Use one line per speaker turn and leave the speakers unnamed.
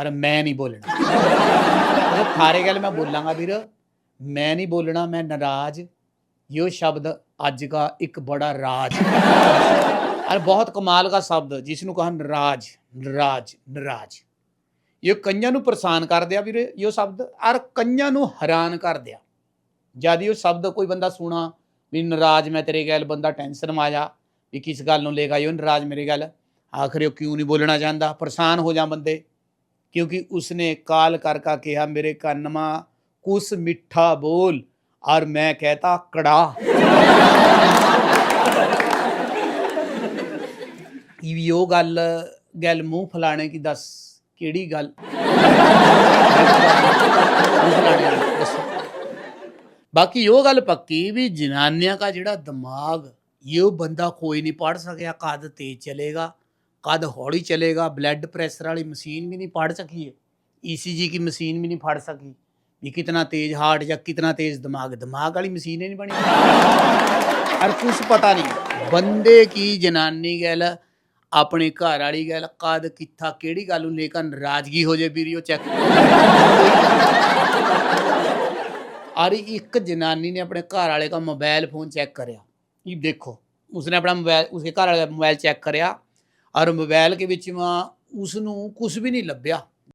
ਅਰ ਮੈਂ ਨਹੀਂ ਬੋਲਣਾ। ਉਹ ਖਾਰੇ ਗੱਲ ਮੈਂ ਬੋਲਾਂਗਾ ਵੀਰ। ਮੈਂ ਨਹੀਂ ਬੋਲਣਾ, ਮੈਂ ਨਰਾਜ਼। ਯੋ ਸ਼ਬਦ ਅੱਜ ਦਾ ਇੱਕ ਬੜਾ ਰਾਜ। ਅਰ ਬਹੁਤ ਕਮਾਲ ਦਾ ਸ਼ਬਦ ਜਿਸ ਨੂੰ ਕਹਾਂ ਨਰਾਜ ਨਰਾਜ, ਨਾਰਾਜ਼। ਇਹ ਕੰਨਾਂ ਨੂੰ ਪਰੇਸ਼ਾਨ ਕਰ ਦਿਆ ਵੀਰ ਇਹ ਸ਼ਬਦ, ਅਰ ਕੰਨਾਂ ਨੂੰ ਹੈਰਾਨ ਕਰ ਦਿਆ। ਜਦ ਇਹ ਸ਼ਬਦ ਕੋਈ ਬੰਦਾ ਸੁਣਾ ਵੀ ਨਰਾਜ਼ ਮੈਂ ਤੇਰੇ ਗੱਲ, ਬੰਦਾ ਟੈਨਸ਼ਨ ਮਾਇਆ ਵੀ ਕਿਸ ਗੱਲ ਨੂੰ ਲੇਗਾ ਇਹ ਨਰਾਜ਼ ਮੇਰੇ ਗੱਲ। ਆਖਰੇ ਕਿਉਂ ਨਹੀਂ ਬੋਲਣਾ ਜਾਂਦਾ ਪਰੇਸ਼ਾਨ ਹੋ ਜਾ ਬੰਦੇ। ਕਿਉਂਕਿ ਉਸਨੇ ਕਾਲ ਕਰ ਕਾ ਕਿਹਾ, ਮੇਰੇ ਕੰਨ ਮਾ ਕੁਸ ਮਿੱਠਾ ਬੋਲ, ਔਰ ਮੈਂ ਕਹਤਾ, ਕੜਾ। ਇਹ ਉਹ ਗੱਲ ਗੱਲ ਮੂੰਹ ਫਲਾਣੇ ਕੀ ਦੱਸ ਕਿਹੜੀ ਗੱਲ? ਬਾਕੀ ਉਹ ਗੱਲ ਪੱਕੀ ਵੀ ਜਨਾਨਿਆਂ ਦਾ ਜਿਹੜਾ ਦਿਮਾਗ, ਇਹ ਬੰਦਾ ਕੋਈ ਨਹੀਂ ਪੜ ਸਕਿਆ, ਕਦ ਤੇਜ਼ ਚਲੇਗਾ। कद हौली चलेगा ब्लड प्रेशर वाली मशीन भी नहीं पढ़ सकी है। ईसीजी की मशीन भी नहीं पढ़ सकी। भी कितना तेज हार्ट या कितना तेज दिमाग? दिमाग वाली मशीन ही नहीं बनी। और कुछ पता नहीं बंदे की जनानी गल, अपने घर वाली गल, कद किथा केड़ी गल लेकर नाराज़गी हो जाए भी चेक अरे एक जनानी ने अपने घर वाले का मोबाइल फ़ोन चेक कर ये देखो, उसने अपना मोबाइल उसके घर वाले का मोबाइल चेक कराया ਔਰ ਮੋਬਾਈਲ ਕੇ ਵਿੱਚ ਮਾ ਉਸ ਨੂੰ ਕੁਝ ਵੀ ਨਹੀਂ ਲੱਭਿਆ।